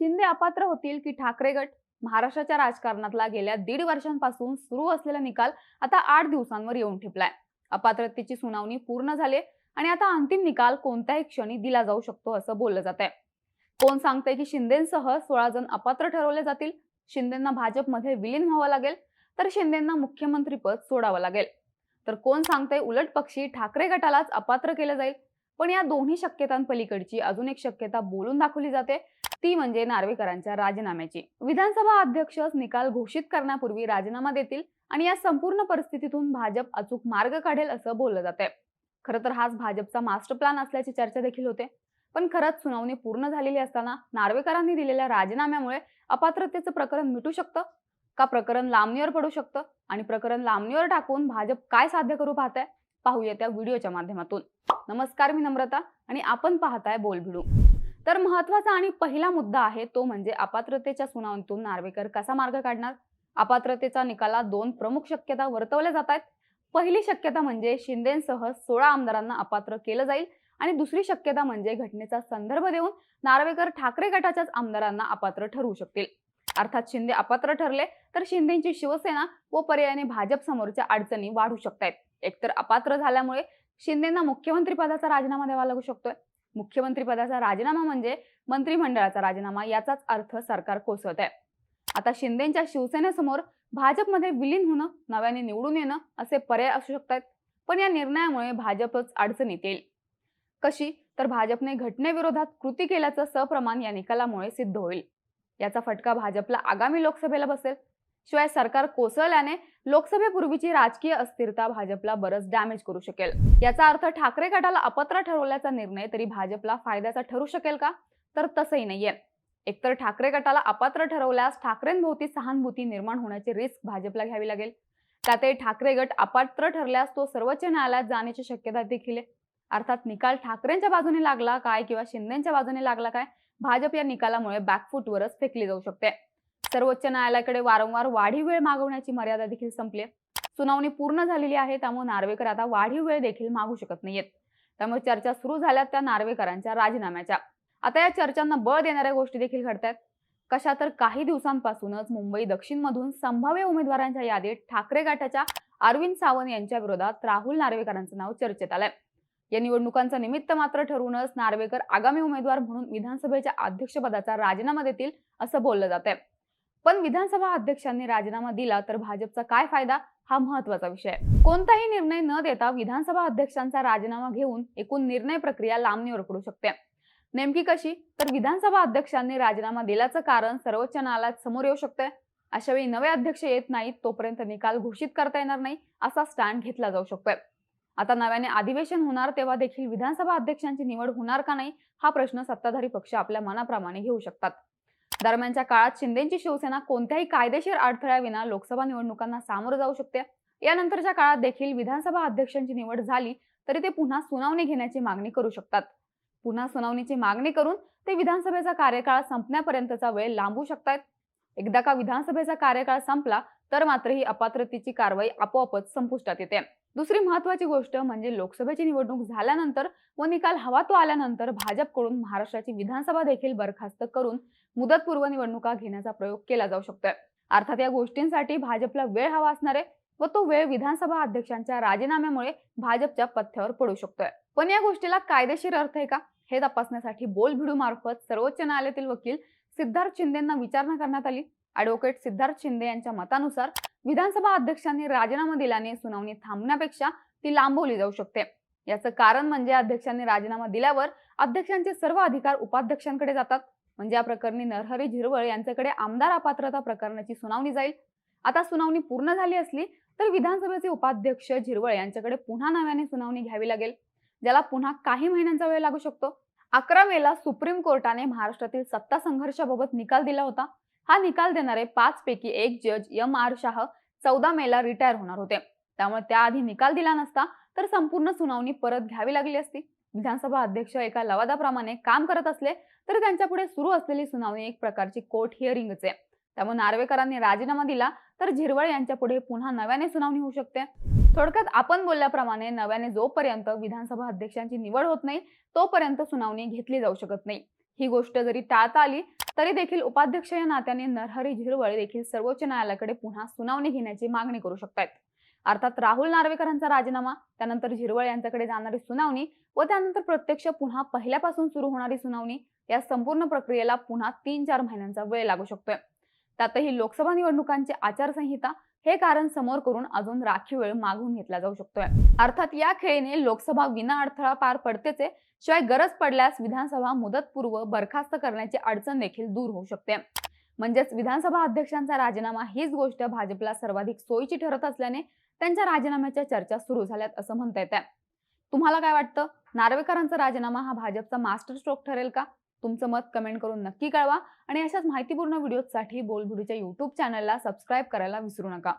शिंदे अपात्र होतील की ठाकरे गट? महाराष्ट्राच्या राजकारणातला गेल्या दीड वर्षांपासून सुरू असलेला निकाल आता आठ दिवसांवर येऊन ठेपलाय. अपात्रतेची सुनावणी पूर्ण झाली आणि आता अंतिम निकाल कोणत्याही क्षणी दिला जाऊ शकतो असं बोललं जात आहे कोण सांगते की शिंदेसह सोळा जण अपात्र ठरवले जातील? शिंदेना भाजपमध्ये विलीन व्हावं लागेल तर शिंदेना मुख्यमंत्रीपद सोडावं लागेल. तर कोण सांगते उलट पक्षी ठाकरे गटालाच अपात्र केलं जाईल? पण या दोन्ही शक्यतांपलीकडची अजून एक शक्यता बोलून दाखवली जाते ती म्हणजे नार्वेकरांच्या राजीनाम्याची. विधानसभा अध्यक्ष निकाल घोषित करण्यापूर्वी राजीनामा देतील आणि या संपूर्ण परिस्थितीतून भाजप अचूक मार्ग काढेल असं बोललं जाते खरं तर हाच भाजपचा मास्टर प्लॅन असल्याची चर्चा देखील होते. पण खरंच सुनावणी पूर्ण झालेली असताना नार्वेकरांनी दिलेल्या राजीनाम्यामुळे अपात्रतेचं प्रकरण मिटू शकतं? का प्रकरण लांबणीवर पडू शकतं? आणि प्रकरण लांबणीवर टाकून भाजप काय साध्य करू पाहताय? पाहूया त्या व्हिडिओच्या माध्यमातून. नमस्कार मी नम्रता आणि आपण पाहताय बोलभिडू तर महत्त्वाचा आणि पहिला मुद्दा आहे तो म्हणजे अपात्रतेच्या सुनावणीतून नार्वेकर कसा मार्ग काढणार? अपात्रतेचा निकाला दोन प्रमुख शक्यता वर्तवल्या जात आहेत. पहिली शक्यता म्हणजे शिंदेसह सोळा आमदारांना अपात्र केलं जाईल आणि दुसरी शक्यता म्हणजे घटनेचा संदर्भ देऊन नार्वेकर ठाकरे गटाच्याच आमदारांना अपात्र ठरवू शकतील. अर्थात शिंदे अपात्र ठरले तर शिंदेची शिवसेना व पर्यायाने भाजप समोरच्या अडचणी वाढू शकतायत. एकतर अपात्र झाल्यामुळे शिंदेना मुख्यमंत्री पदाचा राजीनामा द्यावा लागू शकतोय. मुख्यमंत्रीपदाचा राजीनामा म्हणजे मंत्रिमंडळाचा राजीनामा याचाच अर्थ सरकार कोसळत आहे आता शिंदेच्या शिवसेनेसमोर भाजपमध्ये विलीन होणं नव्याने निवडून येणं असे पर्याय असू शकतात पण या निर्णयामुळे भाजपच अडचणीत येईल. कशी? तर भाजपने घटनेविरोधात कृती केल्याचं सप्रमाण या निकालामुळे सिद्ध होईल. याचा फटका भाजपला आगामी लोकसभेला बसेल. शिवाय सरकार कोसळल्याने लोकसभेपूर्वीची राजकीय अस्थिरता भाजपला बरंच डॅमेज करू शकेल. याचा अर्थ ठाकरे गटाला अपात्र ठरवल्याचा निर्णय तरी भाजपला फायद्याचा ठरू शकेल का? तर तसंही नाहीये. एकतर ठाकरे गटाला अपात्र ठरवल्यास ठाकरेंभोवती सहानुभूती निर्माण होण्याची रिस्क भाजपला घ्यावी लागेल. त्यातही ठाकरे गट अपात्र ठरल्यास तो सर्वोच्च न्यायालयात जाण्याची शक्यता देखील आहे. अर्थात निकाल ठाकरेंच्या बाजूने लागला काय किंवा शिंदेच्या बाजूने लागला काय भाजप या निकालामुळे बॅकफुटवरच फेकली जाऊ शकते. सर्वोच्च न्यायालयाकडे वारंवार वाढीव वेळ मागवण्याची मर्यादा देखील संपली सुनावणी पूर्ण झालेली आहे त्यामुळे नार्वेकर आता वाढीव वेळ देखील मागू शकत नाहीयेत. त्यामुळे चर्चा सुरू झाल्यात त्या नार्वेकरांच्या राजीनाम्याच्या. आता या चर्चांना बळ देणाऱ्या गोष्टी देखील घडतात कशा तर काही दिवसांपासूनच मुंबई दक्षिणमधून संभाव्य उमेदवारांच्या यादीत ठाकरे गटाच्या अरविंद सावंत यांच्या विरोधात राहुल नार्वेकरांचं नाव चर्चेत आलंय. या निवडणुकांचं निमित्त मात्र ठरवूनच नार्वेकर आगामी उमेदवार म्हणून विधानसभेच्या अध्यक्षपदाचा राजीनामा देतील असं बोललं जात आहे पण विधानसभा अध्यक्षांनी राजीनामा दिला तर भाजपचा काय फायदा? हा महत्त्वाचा विषय आहे. कोणताही निर्णय न देता विधानसभा अध्यक्षांचा राजीनामा घेऊन एकूण निर्णय प्रक्रिया लांबणीवर पडू शकते. नेमकी कशी? तर विधानसभा अध्यक्षांनी राजीनामा दिल्याचं कारण सर्वोच्च न्यायालयात समोर येऊ शकते अशा वेळी नवे अध्यक्ष येत नाहीत तोपर्यंत निकाल घोषित करता येणार नाही असा स्टँड घेतला जाऊ शकतोय. आता नव्याने अधिवेशन होणार तेव्हा देखील विधानसभा अध्यक्षांची निवड होणार का नाही हा प्रश्न सत्ताधारी पक्ष आपल्या मनाप्रमाणे घेऊ शकतात. दरम्यानच्या काळात शिंदेची शिवसेना कोणत्याही कायदेशीर अडथळ्याविना लोकसभा निवडणुकांना सामोरं जाऊ शकते. यानंतरच्या काळात देखील विधानसभा अध्यक्षांची निवड झाली तरी ते पुन्हा सुनावणी घेण्याची मागणी करू शकतात. पुन्हा सुनावणीची मागणी करून ते विधानसभेचा कार्यकाळ संपण्यापर्यंतचा वेळ लांबू शकतात एकदा का विधानसभेचा कार्यकाळ संपला तर मात्र ही अपात्रतेची कारवाई आपोआपच संपुष्टात येते. दुसरी महत्वाची गोष्ट म्हणजे लोकसभेची निवडणूक झाल्यानंतर व निकाल हवा तो आल्यानंतर भाजपकडून महाराष्ट्राची विधानसभा देखील बरखास्त करून मुदतपूर्व निवडणुका घेण्याचा प्रयोग केला जाऊ शकतोय. अर्थात या गोष्टींसाठी भाजपला वेळ हवा असणार आहे व तो वेळ विधानसभा अध्यक्षांच्या राजीनाम्यामुळे भाजपच्या पथ्यावर पडू शकतोय. पण या गोष्टीला कायदेशीर अर्थ आहे का? हे तपासण्यासाठी बोलभिडू मार्फत सर्वोच्च न्यायालयातील वकील सिद्धार्थ शिंदेना विचारणा करण्यात आली. ऍडव्होकेट सिद्धार्थ शिंदे यांच्या मतानुसार विधानसभा अध्यक्षांनी राजीनामा दिल्याने सुनावणी थांबण्यापेक्षा ती लांबवली जाऊ शकते. याचं कारण म्हणजे अध्यक्षांनी राजीनामा दिल्यावर अध्यक्षांचे सर्व अधिकार उपाध्यक्षांकडे जातात. म्हणजे या प्रकरणी नरहरी झिरवळ यांच्याकडे आमदार अपात्रता प्रकरणाची सुनावणी जाईल. आता सुनावणी पूर्ण झाली असली तर विधानसभेचे उपाध्यक्ष झिरवळ यांच्याकडे पुन्हा नव्याने सुनावणी घ्यावी लागेल. ज्याला पुन्हा काही महिन्यांचा वेळ लागू शकतो. अकरा मेला सुप्रीम कोर्टाने महाराष्ट्रातील सत्ता संघर्षाबाबत निकाल दिला होता. हा निकाल देणारे पाच पैकी एक जज एम आर शाह चौदा मेला रिटायर होणार होते. त्यामुळे त्याआधी निकाल दिला नसता तर संपूर्ण सुनावणी परत घ्यावी लागली असती. विधानसभा अध्यक्ष एका लवादाप्रमाणे काम करत असले तरी त्यांच्यापुढे सुरू असलेली सुनावणी एक प्रकारची कोर्ट हिअरिंगच आहे त्यामुळे नार्वेकरांनी राजीनामा दिला तर झिरवळ यांच्या पुढे पुन्हा नव्याने सुनावणी होऊ शकते. थोडक्यात आपण बोलल्याप्रमाणे नव्याने जोपर्यंत विधानसभा अध्यक्षांची निवड होत नाही तोपर्यंत सुनावणी घेतली जाऊ शकत नाही. ही गोष्ट जरी टाळता आली तरी देखील उपाध्यक्ष या नात्याने नरहरी झिरवळ देखील सर्वोच्च न्यायालयाकडे पुन्हा सुनावणी घेण्याची मागणी करू शकतात अर्थात राहुल नार्वेकरांचा राजीनामा त्यानंतर झिरवळ यांच्याकडे जाणारी सुनावणी व त्यानंतर प्रत्यक्ष पुन्हा पहिल्यापासून सुरू होणारी सुनावणी या संपूर्ण प्रक्रियेला पुन्हा तीन चार महिन्यांचा वेळ लागू शकतोय. त्यातही लोकसभा निवडणुकांची आचारसंहिता हे कारण समोर करून अजून राखीव वेळ मागून घेतला जाऊ शकतोय. अर्थात या खेळीने लोकसभा विना अडथळा पार पडतेचे शिवाय गरज पडल्यास विधानसभा मुदतपूर्व बरखास्त करण्याची अडचण देखील दूर होऊ शकते. म्हणजेच विधानसभा अध्यक्षांचा राजीनामा हीच गोष्ट भाजपला सर्वाधिक सोयीची ठरत असल्याने त्यांच्या राजीनाम्याच्या चर्चा सुरू झाल्यात असं म्हणता येत तुम्हाला काय वाटतं? नार्वेकरांचा राजीनामा हा भाजपचा मास्टर स्ट्रोक ठरेल का? तुमचं मत कमेंट करून नक्की कळवा आणि अशाच माहितीपूर्ण व्हिडिओसाठी बोलबुडीच्या युट्यूब चॅनलला सबस्क्राईब करायला विसरू नका.